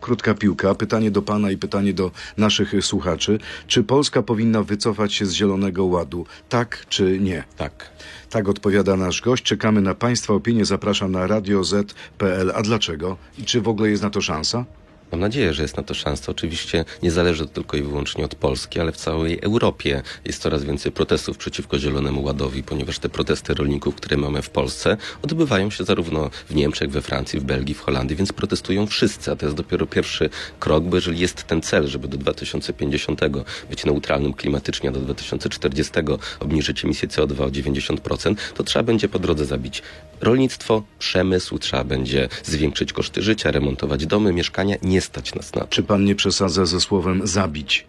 Krótka piłka. Pytanie do pana i pytanie do naszych słuchaczy. Czy Polska powinna wycofać się z Zielonego Ładu? Tak czy nie? Tak. Tak odpowiada nasz gość. Czekamy na państwa opinię. Zapraszam na radioz.pl. A dlaczego? I czy w ogóle jest na to szansa? Mam nadzieję, że jest na to szansa. Oczywiście nie zależy to tylko i wyłącznie od Polski, ale w całej Europie jest coraz więcej protestów przeciwko Zielonemu Ładowi, ponieważ te protesty rolników, które mamy w Polsce, odbywają się zarówno w Niemczech, we Francji, w Belgii, w Holandii, więc protestują wszyscy, a to jest dopiero pierwszy krok, bo jeżeli jest ten cel, żeby do 2050 być neutralnym klimatycznie, a do 2040 obniżyć emisję CO2 o 90%, to trzeba będzie po drodze zabić rolnictwo, przemysł, trzeba będzie zwiększyć koszty życia, remontować domy, mieszkania. Nie stać nas na to. Czy pan nie przesadza ze słowem zabić?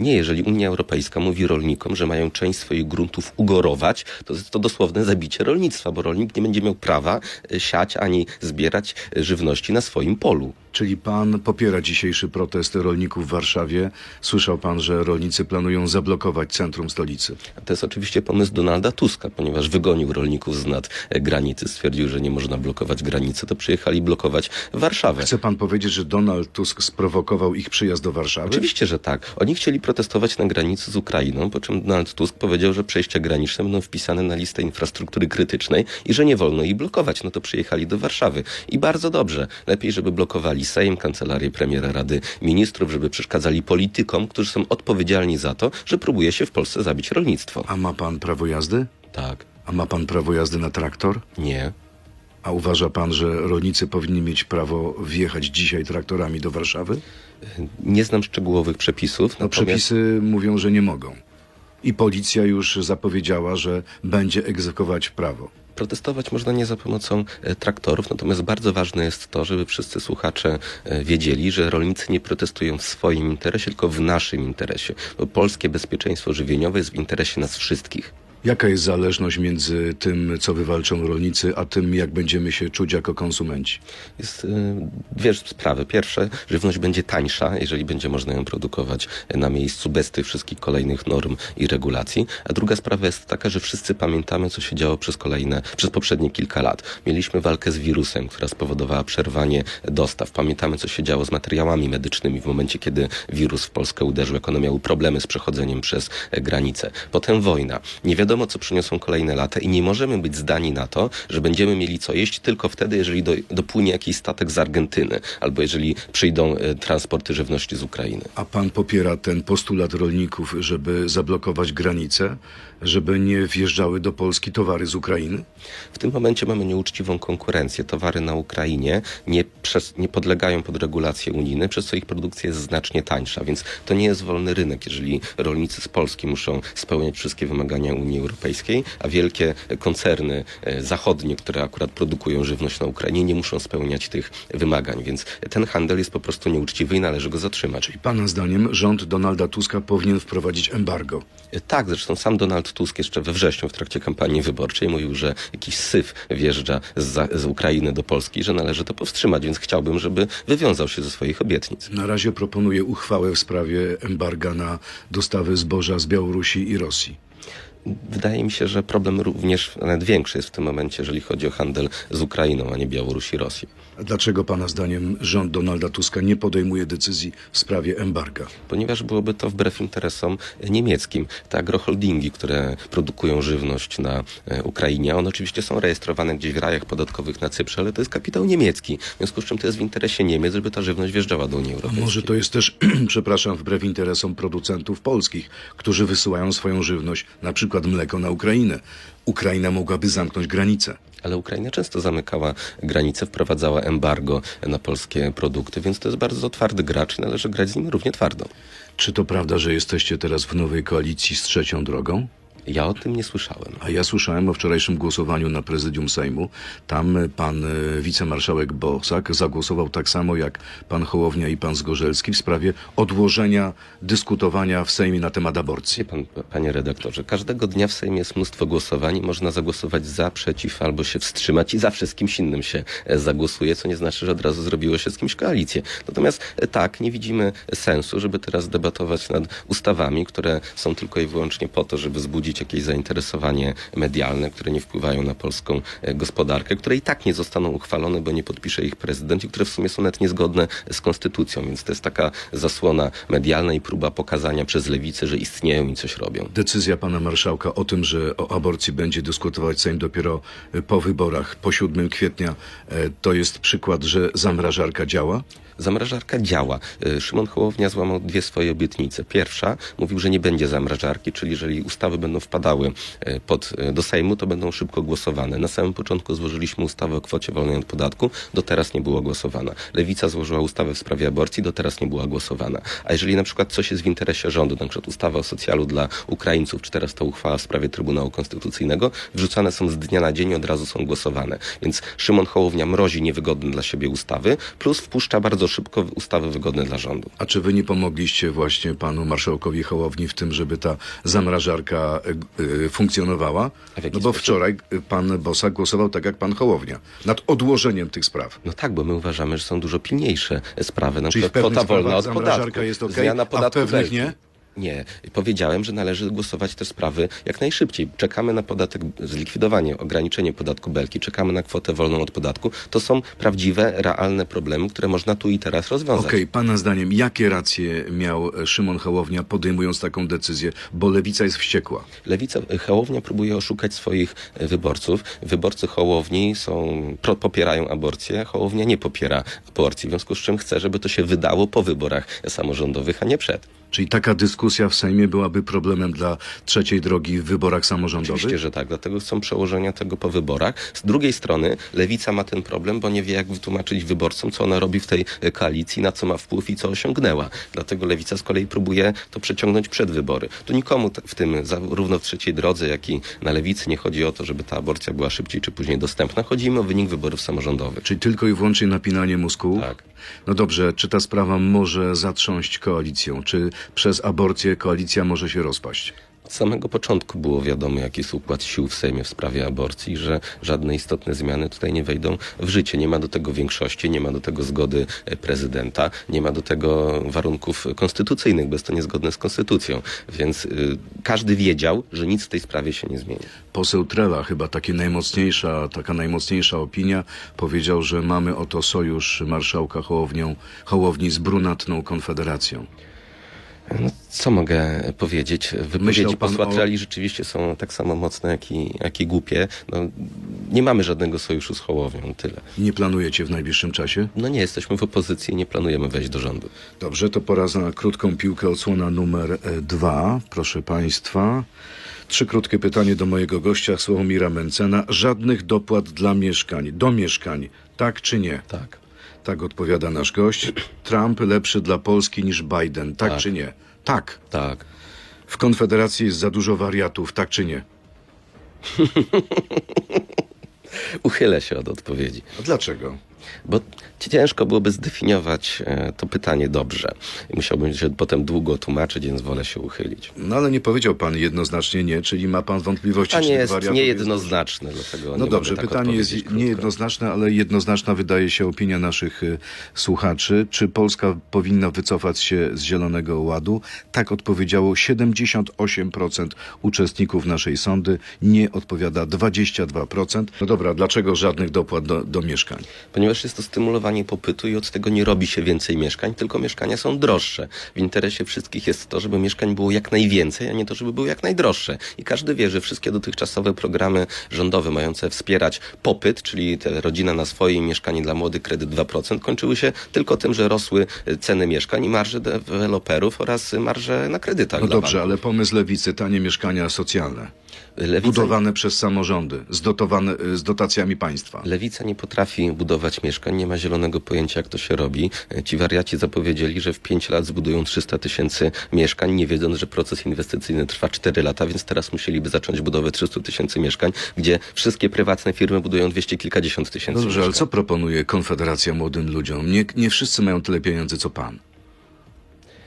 Nie, jeżeli Unia Europejska mówi rolnikom, że mają część swoich gruntów ugorować, to jest to dosłowne zabicie rolnictwa, bo rolnik nie będzie miał prawa e, siać ani zbierać e, żywności na swoim polu. Czyli pan popiera dzisiejszy protest rolników w Warszawie. Słyszał pan, że rolnicy planują zablokować centrum stolicy. To jest oczywiście pomysł Donalda Tuska, ponieważ wygonił rolników z nad e, granicy, stwierdził, że nie można blokować granicy, to przyjechali blokować Warszawę. Chce pan powiedzieć, że Donald Tusk sprowokował ich przyjazd do Warszawy? Oczywiście, że tak. Oni chcieli protestować na granicy z Ukrainą, po czym Donald Tusk powiedział, że przejścia graniczne będą wpisane na listę infrastruktury krytycznej i że nie wolno ich blokować. No to przyjechali do Warszawy. I bardzo dobrze. Lepiej, żeby blokowali Sejm, Kancelarię Premiera Rady Ministrów, żeby przeszkadzali politykom, którzy są odpowiedzialni za to, że próbuje się w Polsce zabić rolnictwo. A ma pan prawo jazdy? Tak. A ma pan prawo jazdy na traktor? Nie. A uważa pan, że rolnicy powinni mieć prawo wjechać dzisiaj traktorami do Warszawy? Nie znam szczegółowych przepisów. No natomiast- przepisy mówią, że nie mogą. I policja już zapowiedziała, że będzie egzekwować prawo. Protestować można nie za pomocą e, traktorów, natomiast bardzo ważne jest to, żeby wszyscy słuchacze e, wiedzieli, że rolnicy nie protestują w swoim interesie, tylko w naszym interesie. Bo polskie bezpieczeństwo żywieniowe jest w interesie nas wszystkich. Jaka jest zależność między tym, co wywalczą rolnicy, a tym, jak będziemy się czuć jako konsumenci? Jest e, dwie sprawy. Pierwsze, żywność będzie tańsza, jeżeli będzie można ją produkować na miejscu bez tych wszystkich kolejnych norm i regulacji. A druga sprawa jest taka, że wszyscy pamiętamy, co się działo przez kolejne, przez poprzednie kilka lat. Mieliśmy walkę z wirusem, która spowodowała przerwanie dostaw. Pamiętamy, co się działo z materiałami medycznymi w momencie, kiedy wirus w Polskę uderzył, jak one miały problemy z przechodzeniem przez granicę. Potem wojna. Nie wiadomo, co przyniosą kolejne lata i nie możemy być zdani na to, że będziemy mieli co jeść tylko wtedy, jeżeli do, dopłynie jakiś statek z Argentyny albo jeżeli przyjdą e, transporty żywności z Ukrainy. A pan popiera ten postulat rolników, żeby zablokować granice, żeby nie wjeżdżały do Polski towary z Ukrainy? W tym momencie mamy nieuczciwą konkurencję. Towary na Ukrainie nie, przez, nie podlegają pod regulacje unijne, przez co ich produkcja jest znacznie tańsza, więc to nie jest wolny rynek, jeżeli rolnicy z Polski muszą spełniać wszystkie wymagania Unii Europejskiej, a wielkie koncerny e, zachodnie, które akurat produkują żywność na Ukrainie, nie muszą spełniać tych wymagań, więc ten handel jest po prostu nieuczciwy i należy go zatrzymać. I pana zdaniem rząd Donalda Tuska powinien wprowadzić embargo. Tak, zresztą sam Donald Tusk jeszcze we wrześniu w trakcie kampanii wyborczej mówił, że jakiś syf wjeżdża z, z Ukrainy do Polski, że należy to powstrzymać, więc chciałbym, żeby wywiązał się ze swoich obietnic. Na razie proponuje uchwałę w sprawie embarga na dostawy zboża z Białorusi i Rosji. Wydaje mi się, że problem również nawet większy jest w tym momencie, jeżeli chodzi o handel z Ukrainą, a nie Białorusi i Rosji. A dlaczego pana zdaniem rząd Donalda Tuska nie podejmuje decyzji w sprawie embarga? Ponieważ byłoby to wbrew interesom niemieckim. Te agroholdingi, które produkują żywność na e, Ukrainie, one oczywiście są rejestrowane gdzieś w rajach podatkowych na Cyprze, ale to jest kapitał niemiecki. W związku z czym to jest w interesie Niemiec, żeby ta żywność wjeżdżała do Unii A Europejskiej. może to jest też, przepraszam, wbrew interesom producentów polskich, którzy wysyłają swoją żywność, na przykład mleko na Ukrainę. Ukraina mogłaby zamknąć granicę. Ale Ukraina często zamykała granice, wprowadzała embargo na polskie produkty, więc to jest bardzo twardy gracz i należy grać z nim równie twardo. Czy to prawda, że jesteście teraz w nowej koalicji z trzecią drogą? Ja o tym nie słyszałem. A ja słyszałem o wczorajszym głosowaniu na prezydium Sejmu. Tam e, pan e, wicemarszałek Bosak zagłosował tak samo jak pan Hołownia i pan Zgorzelski w sprawie odłożenia dyskutowania w Sejmie na temat aborcji. Wie pan, panie redaktorze, każdego dnia w Sejmie jest mnóstwo głosowań można zagłosować za, przeciw albo się wstrzymać i zawsze z kimś innym się e, zagłosuje, co nie znaczy, że od razu zrobiło się z kimś koalicję. Natomiast tak, nie widzimy sensu, żeby teraz debatować nad ustawami, które są tylko i wyłącznie po to, żeby wzbudzić budzić jakieś zainteresowanie medialne, które nie wpływają na polską e, gospodarkę, które i tak nie zostaną uchwalone, bo nie podpisze ich prezydent i które w sumie są nawet niezgodne z konstytucją. Więc to jest taka zasłona medialna i próba pokazania przez lewicę, że istnieją i coś robią. Decyzja pana marszałka o tym, że o aborcji będzie dyskutować Sejm dopiero e, po wyborach, po 7 kwietnia, e, to jest przykład, że zamrażarka działa? Zamrażarka działa. Y, Szymon Hołownia złamał dwie swoje obietnice. Pierwsza mówił, że nie będzie zamrażarki, czyli jeżeli ustawy będą wpadały y, pod, y, do Sejmu, to będą szybko głosowane. Na samym początku złożyliśmy ustawę o kwocie wolnej od podatku, do teraz nie była głosowana. Lewica złożyła ustawę w sprawie aborcji, do teraz nie była głosowana. A jeżeli na przykład coś jest w interesie rządu, na przykład ustawa o socjalu dla Ukraińców, czy teraz ta uchwała w sprawie Trybunału Konstytucyjnego, wrzucane są z dnia na dzień i od razu są głosowane. Więc Szymon Hołownia mrozi niewygodne dla siebie ustawy, plus wpuszcza bardzo szybko ustawy wygodne dla rządu. A czy wy nie pomogliście właśnie panu marszałkowi Hołowni w tym, żeby ta zamrażarka e, e, funkcjonowała? A No bo wczoraj e, pan Bosak głosował tak jak pan Hołownia, nad odłożeniem tych spraw. No tak, bo my uważamy, że są dużo pilniejsze sprawy, na Czyli przykład pewnych kwota wolna od podatku. jest okej, Zmiana a podatku pewnych belki. nie? Nie. Powiedziałem, że należy głosować te sprawy jak najszybciej. Czekamy na podatek, zlikwidowanie, ograniczenie podatku belki, czekamy na kwotę wolną od podatku. To są prawdziwe, realne problemy, które można tu i teraz rozwiązać. Okej, pana zdaniem, jakie racje miał Szymon Hołownia podejmując taką decyzję, bo lewica jest wściekła? Lewica, Hołownia próbuje oszukać swoich wyborców. Wyborcy Hołowni są, pro, popierają aborcję, Hołownia nie popiera aborcji, w związku z czym chce, żeby to się wydało po wyborach samorządowych, a nie przed. Czyli taka dyskusja w Sejmie byłaby problemem dla trzeciej drogi w wyborach samorządowych? Oczywiście, że tak, dlatego chcą przełożenia tego po wyborach. Z drugiej strony lewica ma ten problem, bo nie wie, jak wytłumaczyć wyborcom, co ona robi w tej e, koalicji, na co ma wpływ i co osiągnęła. Dlatego lewica z kolei próbuje to przeciągnąć przed wybory. Tu nikomu w tym, zarówno w trzeciej drodze, jak i na lewicy, nie chodzi o to, żeby ta aborcja była szybciej czy później dostępna. Chodzi im o wynik wyborów samorządowych. Czyli tylko i wyłącznie napinanie mózgu? Tak. No dobrze, czy ta sprawa może zatrząść koalicją? Czy przez aborcję koalicja może się rozpaść? Od samego początku było wiadomo, jaki jest układ sił w Sejmie w sprawie aborcji, że żadne istotne zmiany tutaj nie wejdą w życie. Nie ma do tego większości, nie ma do tego zgody e, prezydenta, nie ma do tego warunków konstytucyjnych, bo jest to niezgodne z konstytucją. Więc y, każdy wiedział, że nic w tej sprawie się nie zmieni. Poseł Trela, chyba takie najmocniejsza, taka najmocniejsza opinia, powiedział, że mamy oto sojusz marszałka Hołownią, Hołowni z brunatną konfederacją. No, co mogę powiedzieć? Wypowiedzi posła Trali rzeczywiście są tak samo mocne, jak i, jak i głupie. No, nie mamy żadnego sojuszu z Hołownią, tyle. Nie planujecie w najbliższym czasie? No nie jesteśmy w opozycji nie planujemy wejść do rządu. Dobrze, to pora na krótką piłkę, odsłona numer e, dwa. Proszę Państwa. Trzy krótkie pytanie do mojego gościa, Sławomira Mencena. Żadnych dopłat dla mieszkań, do mieszkań, tak czy nie? Tak. Tak odpowiada nasz gość. Trump lepszy dla Polski niż Biden, tak, Tak. czy nie? Tak. Tak. W Konfederacji jest za dużo wariatów, tak czy nie? Uchylę się od odpowiedzi. A dlaczego? Bo ciężko byłoby zdefiniować e, to pytanie dobrze. I musiałbym się potem długo tłumaczyć, więc wolę się uchylić. No ale nie powiedział pan jednoznacznie nie, czyli ma pan wątpliwości, Pytanie jest niejednoznaczne, dlatego No nie dobrze, tak pytanie jest krótko. niejednoznaczne, ale jednoznaczna wydaje się opinia naszych y, słuchaczy. Czy Polska powinna wycofać się z Zielonego Ładu? Tak odpowiedziało 78% uczestników naszej sądy, nie odpowiada 22%. No dobra, dlaczego żadnych dopłat do, do mieszkań? Ponieważ jest to stymulowanie popytu i od tego nie robi się więcej mieszkań, tylko mieszkania są droższe. W interesie wszystkich jest to, żeby mieszkań było jak najwięcej, a nie to, żeby były jak najdroższe. I każdy wie, że wszystkie dotychczasowe programy rządowe mające wspierać popyt, czyli te rodzina na swoje mieszkanie dla młodych, kredyt 2%, kończyły się tylko tym, że rosły ceny mieszkań i marże deweloperów oraz marże na kredytach. No dobrze, banków. ale pomysł lewicy, tanie mieszkania socjalne, Lewica- budowane przez samorządy, zdotowane y, z dotacjami państwa. Lewica nie potrafi budować mieszkań, nie ma zielonego pojęcia, jak to się robi. E, Ci wariaci zapowiedzieli, że w 5 lat zbudują 300 tysięcy mieszkań, nie wiedząc, że proces inwestycyjny trwa 4 lata, więc teraz musieliby zacząć budowę 300 tysięcy mieszkań, gdzie wszystkie prywatne firmy budują dwieście kilkadziesiąt tysięcy Dobrze, ale mieszkań. co proponuje Konfederacja młodym ludziom? Nie, nie wszyscy mają tyle pieniędzy co pan.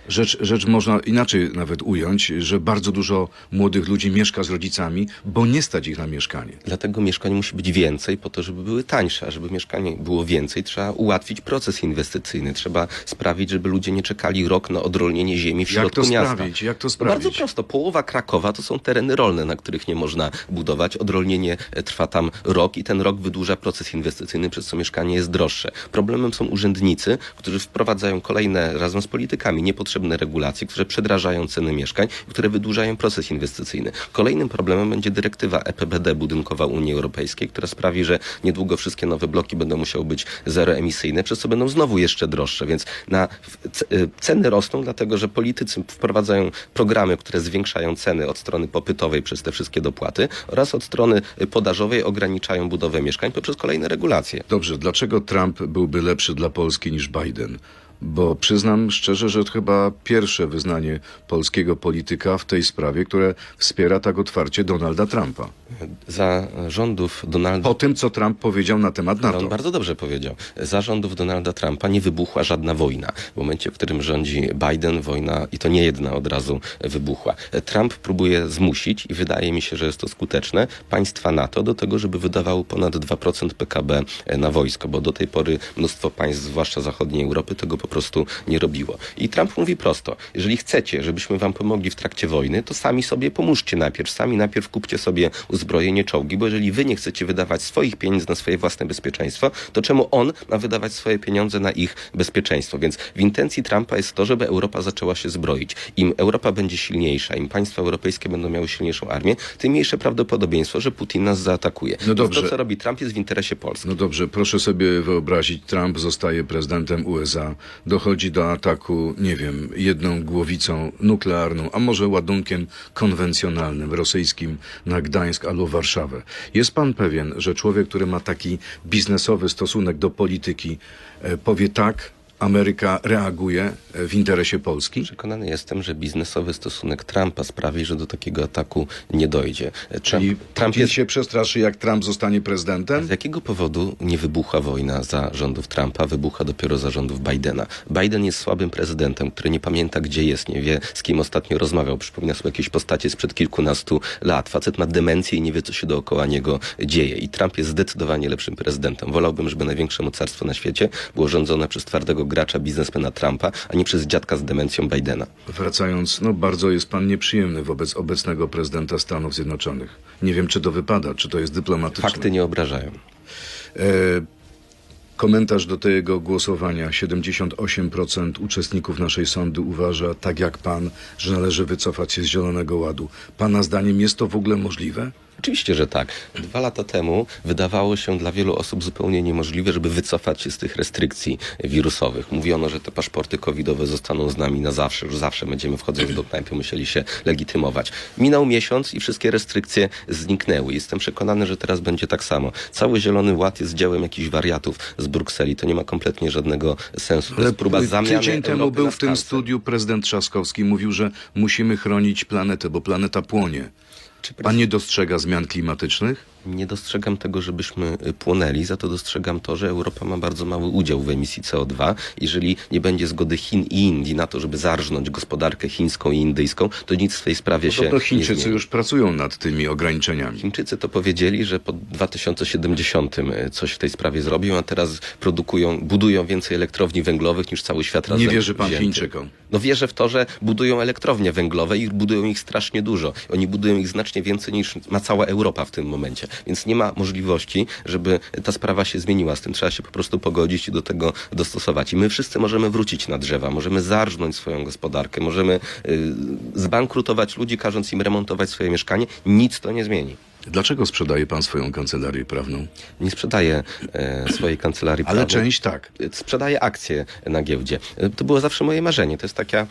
Rzecz, rzecz można inaczej nawet ująć, że bardzo dużo młodych ludzi mieszka z rodzicami, bo nie stać ich na mieszkanie. Dlatego mieszkań musi być więcej po to, żeby były tańsze. A żeby mieszkanie było więcej, trzeba ułatwić proces inwestycyjny. Trzeba sprawić, żeby ludzie nie czekali rok na odrolnienie ziemi w Jak środku to miasta. sprawić? Jak to No sprawić? Bardzo prosto. Połowa Krakowa to są tereny rolne, na których nie można budować. Odrolnienie e, trwa tam rok i ten rok wydłuża proces inwestycyjny, przez co mieszkanie jest droższe. Problemem są urzędnicy, którzy wprowadzają kolejne, razem z politykami, niepotrzebne regulacje, które przedrażają ceny mieszkań, które wydłużają proces inwestycyjny. Kolejnym problemem będzie dyrektywa EPBD budynkowa Unii Europejskiej, która sprawi, że niedługo wszystkie nowe bloki będą musiały być zeroemisyjne, przez co będą znowu jeszcze droższe. Więc na, y, ceny rosną, dlatego że politycy wprowadzają programy, które zwiększają ceny od strony popytowej przez te wszystkie dopłaty oraz od strony podażowej ograniczają budowę mieszkań poprzez kolejne regulacje. Dobrze, dlaczego Trump byłby lepszy dla Polski niż Biden? Bo przyznam szczerze, że to chyba pierwsze wyznanie polskiego polityka w tej sprawie, które wspiera tak otwarcie Donalda Trumpa. Za rządów Donalda Po tym, co Trump powiedział na temat No, on NATO. bardzo dobrze powiedział. Za rządów Donalda Trumpa nie wybuchła żadna wojna. W momencie, w którym rządzi Biden, wojna i to nie jedna od razu wybuchła. Trump próbuje zmusić, i wydaje mi się, że jest to skuteczne, państwa NATO do tego, żeby wydawało ponad 2% PKB na wojsko, bo do tej pory mnóstwo państw, zwłaszcza zachodniej Europy, tego po prostu nie robiło. I Trump mówi prosto, jeżeli chcecie, żebyśmy wam pomogli w trakcie wojny, to sami sobie pomóżcie najpierw. Sami najpierw kupcie sobie uzbrojenie, czołgi, bo jeżeli wy nie chcecie wydawać swoich pieniędzy na swoje własne bezpieczeństwo, to czemu on ma wydawać swoje pieniądze na ich bezpieczeństwo? Więc w intencji Trumpa jest to, żeby Europa zaczęła się zbroić. Im Europa będzie silniejsza, im państwa europejskie będą miały silniejszą armię, tym mniejsze prawdopodobieństwo, że Putin nas zaatakuje. Więc dobrze. To, co robi Trump, jest w interesie Polski. No dobrze, proszę sobie wyobrazić, Trump zostaje prezydentem USA, dochodzi do ataku, nie wiem, jedną głowicą nuklearną, a może ładunkiem konwencjonalnym rosyjskim na Gdańsk albo Warszawę. Jest pan pewien, że człowiek, który ma taki biznesowy stosunek do polityki, e, powie tak, Ameryka reaguje e, w interesie Polski? Przekonany jestem, że biznesowy stosunek Trumpa sprawi, że do takiego ataku nie dojdzie. Trump, Czyli Trump jest się przestraszy, jak Trump zostanie prezydentem? Z jakiego powodu nie wybuchła wojna za rządów Trumpa, wybucha dopiero za rządów Bidena? Biden jest słabym prezydentem, który nie pamięta, gdzie jest, nie wie, z kim ostatnio rozmawiał. Przypomina sobie jakieś postacie sprzed kilkunastu lat. Facet ma demencję i nie wie, co się dookoła niego dzieje. I Trump jest zdecydowanie lepszym prezydentem. Wolałbym, żeby największe mocarstwo na świecie było rządzone przez twardego gracza, biznesmena Trumpa, a nie przez dziadka z demencją Bidena. Wracając, no bardzo jest pan nieprzyjemny wobec obecnego prezydenta Stanów Zjednoczonych. Nie wiem, czy to wypada, czy to jest dyplomatyczne. Fakty nie obrażają. E, komentarz do tego głosowania. 78% uczestników naszej sądy uważa, tak jak pan, że należy wycofać się z Zielonego Ładu. Pana zdaniem jest to w ogóle możliwe? Oczywiście, że tak. Dwa lata temu wydawało się dla wielu osób zupełnie niemożliwe, żeby wycofać się z tych restrykcji wirusowych. Mówiono, że te paszporty covidowe zostaną z nami na zawsze, już zawsze będziemy wchodząc do knajpy musieli się legitymować. Minął miesiąc i wszystkie restrykcje zniknęły. Jestem przekonany, że teraz będzie tak samo. Cały Zielony Ład jest dziełem jakichś wariatów z Brukseli. To nie ma kompletnie żadnego sensu. To jest próba zamiany tydzień temu Europy był na w tym studiu prezydent Trzaskowski. Mówił, że musimy chronić planetę, bo planeta płonie. Pan nie dostrzega zmian klimatycznych? Nie dostrzegam tego, żebyśmy y, płonęli, za to dostrzegam to, że Europa ma bardzo mały udział w emisji CO2. Jeżeli nie będzie zgody Chin i Indii na to, żeby zarżnąć gospodarkę chińską i indyjską, to nic w tej sprawie się Podobno nie Chińczycy zmieni. już pracują nad tymi ograniczeniami. Chińczycy to powiedzieli, że po 2070 y, coś w tej sprawie zrobią, a teraz produkują, budują więcej elektrowni węglowych niż cały świat razem Nie wierzy pan wzięty. Chińczykom? No wierzę w to, że budują elektrownie węglowe i budują ich strasznie dużo. Oni budują ich znacznie więcej niż ma cała Europa w tym momencie. Więc nie ma możliwości, żeby ta sprawa się zmieniła. Z tym trzeba się po prostu pogodzić i do tego dostosować. I my wszyscy możemy wrócić na drzewa, możemy zarżnąć swoją gospodarkę, możemy y, zbankrutować ludzi, każąc im remontować swoje mieszkanie. Nic to nie zmieni. Dlaczego sprzedaje pan swoją kancelarię prawną? Nie sprzedaję e, swojej kancelarii Ale prawnej. część tak. sprzedaję akcje na giełdzie. To było zawsze moje marzenie. To jest taka e,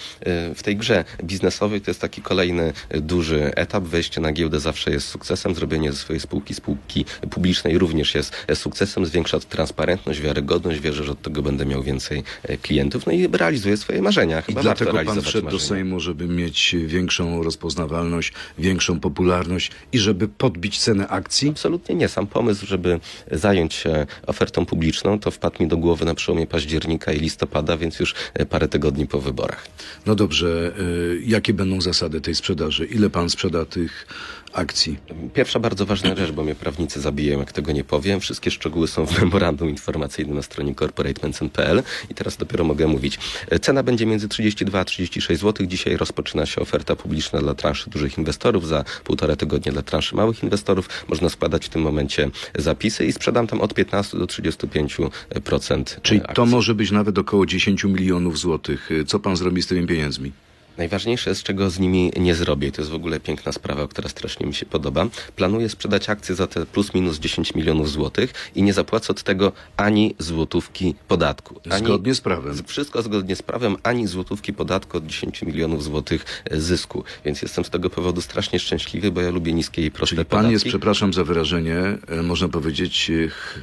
w tej grze biznesowej to jest taki kolejny e, duży etap. Wejście na giełdę zawsze jest sukcesem. Zrobienie ze swojej spółki spółki publicznej również jest e, sukcesem. Zwiększa transparentność, wiarygodność. Wierzę, że od tego będę miał więcej e, klientów. No i realizuję swoje marzenia. I Chyba dlatego warto pan wszedł do. Sejmu, żeby mieć większą rozpoznawalność, większą popularność i żeby podbić podbić cenę akcji? Absolutnie nie. Sam pomysł, żeby zająć się ofertą publiczną, to wpadł mi do głowy na przełomie października i listopada, więc już e, parę tygodni po wyborach. No dobrze, y, jakie będą zasady tej sprzedaży? Ile pan sprzeda tych akcji? Pierwsza bardzo ważna rzecz, bo mnie prawnicy zabiją, jak tego nie powiem. Wszystkie szczegóły są w memorandum informacyjnym na stronie corporatemedicine.pl i teraz dopiero mogę mówić. E, Cena będzie między 32 a 36 zł. Dzisiaj rozpoczyna się oferta publiczna dla transzy dużych inwestorów, za półtora tygodnia dla transzy małych inwestorów. Można składać w tym momencie zapisy i sprzedam tam od 15 do 35% Czyli akcji. to może być nawet około 10 milionów złotych. Y, Co pan zrobi z tymi pieniędzmi? Najważniejsze jest, czego z nimi nie zrobię. To jest w ogóle piękna sprawa, która strasznie mi się podoba. Planuję sprzedać akcje za te plus minus 10 milionów złotych i nie zapłacę od tego ani złotówki podatku. Ani, Zgodnie z prawem. z- Wszystko zgodnie z prawem, ani złotówki podatku od 10 milionów złotych e, zysku. Więc jestem z tego powodu strasznie szczęśliwy, bo ja lubię niskie i proste Czyli podatki. pan jest, przepraszam za wyrażenie, e, można powiedzieć e, ch-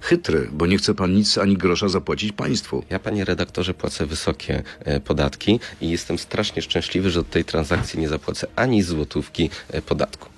chytry, bo nie chce pan nic ani grosza zapłacić państwu. Ja, panie redaktorze, płacę wysokie podatki i jestem strasznie szczęśliwy, że od tej transakcji nie zapłacę ani złotówki e, podatku.